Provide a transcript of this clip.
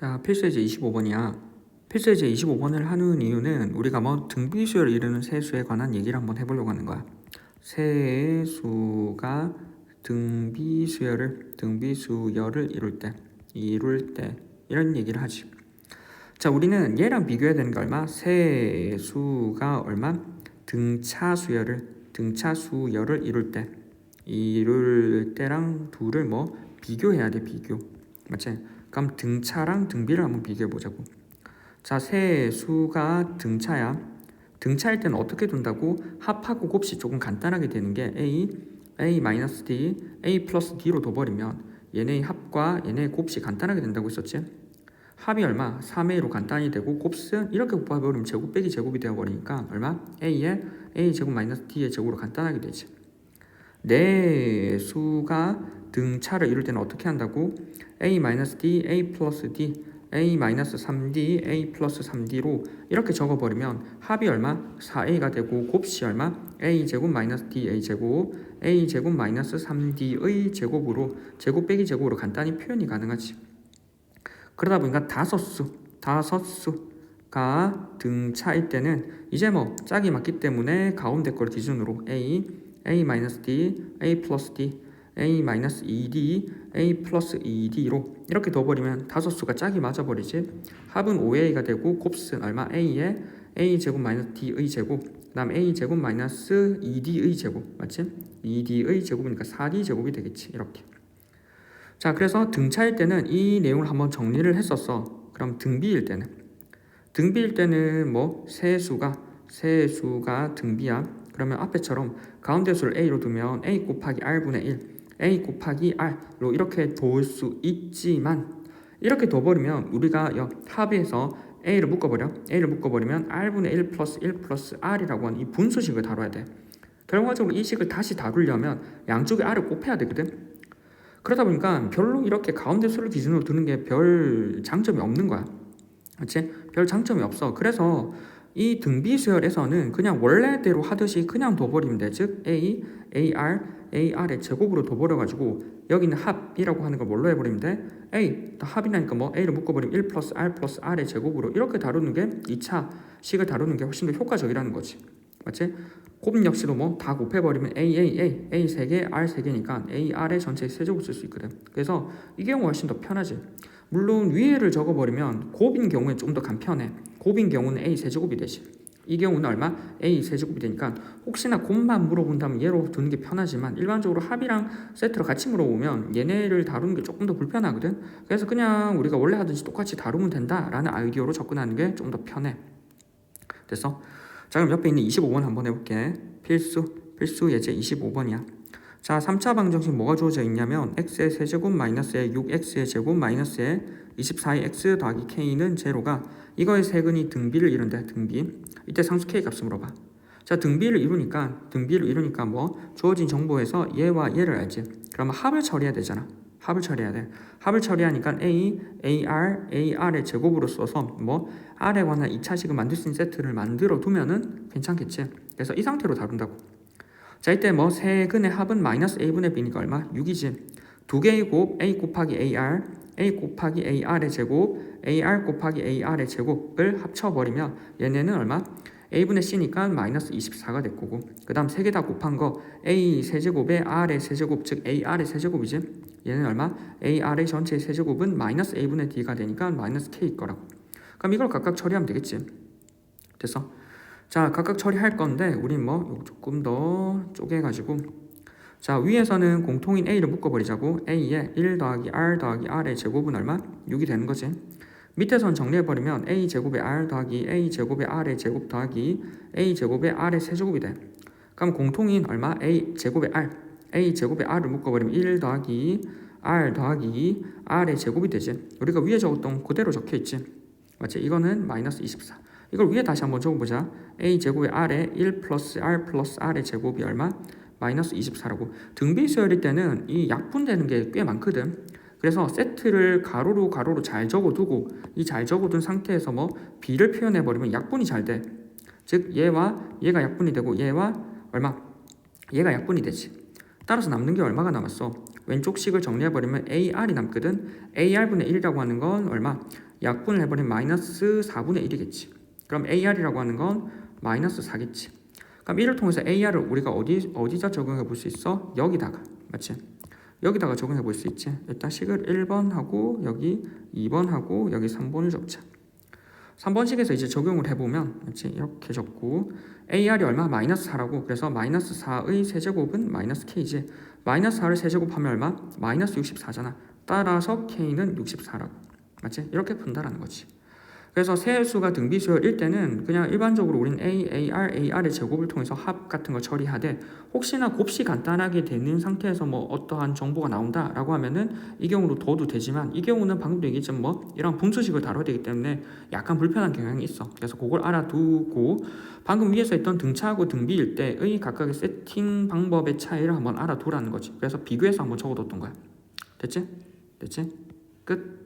자, 필수예제 25번이야. 필수예제 25번을 하는 이유는 우리가 뭐 등비수열을 이루는 세수에 관한 얘기를 한번 해보려고 하는 거야. 세수가 등비수열을 등비수열을 이룰 때 이룰 때 이런 얘기를 하지. 자, 우리는 얘랑 비교해야 되는 게 얼마? 세수가 얼마? 등차 수열을 등차 수열을 이룰 때 이룰 때랑 둘을 뭐 비교해야 돼 비교 맞지? 그럼 등차랑 등비를 한번 비교해 보자고. 자, 세 수가 등차야. 등차일 때는 어떻게 둔다고? 합하고 곱이 조금 간단하게 되는 게 a, a 마이너스 d, a 플러스 d로 둬버리면 얘네의 합과 얘네의 곱이 간단하게 된다고 했었지? 합이 얼마? 3a로 간단히 되고 곱은 이렇게 곱해버리면 제곱 빼기 제곱이 되어버리니까 얼마? a에 a 제곱 마이너스 d의 제곱으로 간단하게 되지. 내 수가 등 차를 이룰 때는 어떻게 한다고? a-d, a+d, a-3d, a+3d로 이렇게 적어버리면 합이 얼마? 4a가 되고 곱시 얼마? a제곱 마이너스 da제곱, a제곱 마이너스 3d의 제곱으로 제곱 빼기 제곱으로 간단히 표현이 가능하지. 그러다 보니까 다섯 수, 다섯 수가 등차일 때는 이제 뭐 짝이 맞기 때문에 가운데 거를 기준으로 a, a-d, a+d, a-2d, a-2d로 이렇게 둬버리면 다섯수가 짝이 맞아버리지. 합은 5a가 되고 곱은 얼마 a의 a 제곱 마이너스 d의 제곱 그 다음 a 제곱 마이너스 2d의 제곱 맞지? 2d의 제곱이니까 4d 제곱이 되겠지 이렇게. 자 그래서 등차일 때는 이 내용을 한번 정리를 했었어. 그럼 등비일 때는? 등비일 때는 뭐 세수가 세수가 등비야. 그러면 앞에처럼 가운데 수를 a로 두면 a 곱하기 r분의 1 a 곱하기 r로 이렇게 둬수 있지만 이렇게 둬버리면 우리가 여 합에서 a를 묶어버려 a를 묶어버리면 r분의 1 플러스 1 플러스 r이라고 하는 이 분수식을 다뤄야 돼. 결과적으로 이 식을 다시 다루려면 양쪽에 r을 곱해야 되거든. 그러다 보니까 별로 이렇게 가운데 수를 기준으로 두는 게 별 장점이 없는 거야. 그렇지? 별 장점이 없어. 그래서 이 등비 수열에서는 그냥 원래대로 하듯이 그냥 둬버리면 돼. 즉 a, ar, ar의 제곱으로 둬버려가지고 여기는 합이라고 하는 걸 뭘로 해버리면 돼? a, 합이라니까 뭐 a를 묶어버리면 1 플러스 r 플러스 r의 제곱으로 이렇게 다루는 게 2차 식을 다루는 게 훨씬 더 효과적이라는 거지. 맞지? 곱 역시도 뭐 다 곱해버리면 a, a, a, a 3개, r 3개니까 a, r의 전체 세제곱 쓸 수 있거든. 그래서 이 경우가 훨씬 더 편하지. 물론 위에를 적어버리면 곱인 경우에 좀 더 간편해. 곱인 경우는 a 세제곱이 되지. 이 경우는 얼마? a 세제곱이 되니까 혹시나 곱만 물어본다면 얘로 두는 게 편하지만 일반적으로 합이랑 세트로 같이 물어보면 얘네를 다루는 게 조금 더 불편하거든. 그래서 그냥 우리가 원래 하듯이 똑같이 다루면 된다라는 아이디어로 접근하는 게 좀 더 편해. 됐어? 자 그럼 옆에 있는 25번 한번 해볼게. 필수 필수 예제 25번이야. 자 3차 방정식 뭐가 주어져 있냐면 x의 세제곱 마이너스의 6x의 제곱 마이너스의 24의 x 더하기 k는 제로가 이거의 세근이 등비를 이룬대 등비. 이때 상수 k 값을 물어봐. 자 등비를 이루니까 등비를 이루니까 뭐 주어진 정보에서 얘와 얘를 알지. 그러면 합을 처리해야 되잖아. 합을 처리해야 돼. 합을 처리하니까 a, ar, ar의 제곱으로 써서 뭐 r에 관한 2차식을 만들 수 있는 세트를 만들어 두면은 괜찮겠지. 그래서 이 상태로 다룬다고. 자 이때 뭐 세근의 합은 마이너스 a분의 b니까 얼마? 6이지. 두 개의 곱 a 곱하기 ar, a 곱하기 ar의 제곱, ar 곱하기 ar의 제곱을 합쳐버리면 얘네는 얼마? a분의 c니까 마이너스 24가 될 거고 그 다음 세 개 다 곱한 거 a 세제곱에 r의 세제곱 즉 ar의 세제곱이지 얘는 얼마? ar의 전체 세제곱은 마이너스 a분의 d가 되니까 마이너스 k일 거라고 그럼 이걸 각각 처리하면 되겠지 됐어? 자 각각 처리할 건데 우린 뭐 조금 더 쪼개가지고 자 위에서는 공통인 a를 묶어버리자고 a에 1 더하기 r 더하기 r의 제곱은 얼마? 6이 되는 거지 밑에선 정리해버리면 a 제곱의 r 더하기 a 제곱의 r의 제곱 더하기 a 제곱의 r의 세제곱이 돼. 그럼 공통인 얼마? a 제곱의 r a 제곱의 r을 묶어버리면 1 더하기 r 더하기 r의 제곱이 되지. 우리가 위에 적었던 그대로 적혀있지. 맞지? 이거는 마이너스 24. 이걸 위에 다시 한번 적어보자. a 제곱의 r에 1 플러스 r 플러스 r의 제곱이 얼마? 마이너스 24라고. 등비수 열일 때는 이 약분되는 게 꽤 많거든. 그래서 세트를 가로로 가로로 잘 적어두고 이 잘 적어둔 상태에서 뭐 b를 표현해 버리면 약분이 잘 돼. 즉 얘와 얘가 약분이 되고 얘와 얼마? 얘가 약분이 되지. 따라서 남는 게 얼마가 남았어? 왼쪽 식을 정리해버리면 AR이 남거든 AR분의 1이라고 하는 건 얼마? 약분을 해버리면 마이너스 4분의 1이겠지 그럼 AR이라고 하는 건 마이너스 4겠지 그럼 이를 통해서 AR을 우리가 어디, 어디다 적용해 볼 수 있어? 여기다가 맞지? 여기다가 적용해 볼 수 있지 일단 식을 1번 하고 여기 2번 하고 여기 3번을 적자 3번식에서 이제 적용을 해보면 그렇지 이렇게 적고 AR이 얼마? 마이너스 4라고 그래서 마이너스 4의 세제곱은 마이너스 K지 마이너스 4를 세제곱하면 얼마? 마이너스 64잖아 따라서 K는 64라고 맞지? 이렇게 푼다라는 거지 그래서 세수가 등비수열일 때는 그냥 일반적으로 우린 A, AR, AR의 제곱을 통해서 합 같은 거 처리하되 혹시나 곱씨 간단하게 되는 상태에서 뭐 어떠한 정보가 나온다라고 하면은 이 경우로 둬도 되지만 이 경우는 방금도 얘기했지만 뭐 이런 분수식을 다뤄야 되기 때문에 약간 불편한 경향이 있어. 그래서 그걸 알아두고 방금 위에서 했던 등차하고 등비일 때의 각각의 세팅 방법의 차이를 한번 알아두라는 거지. 그래서 비교해서 한번 적어뒀던 거야. 됐지? 됐지? 끝.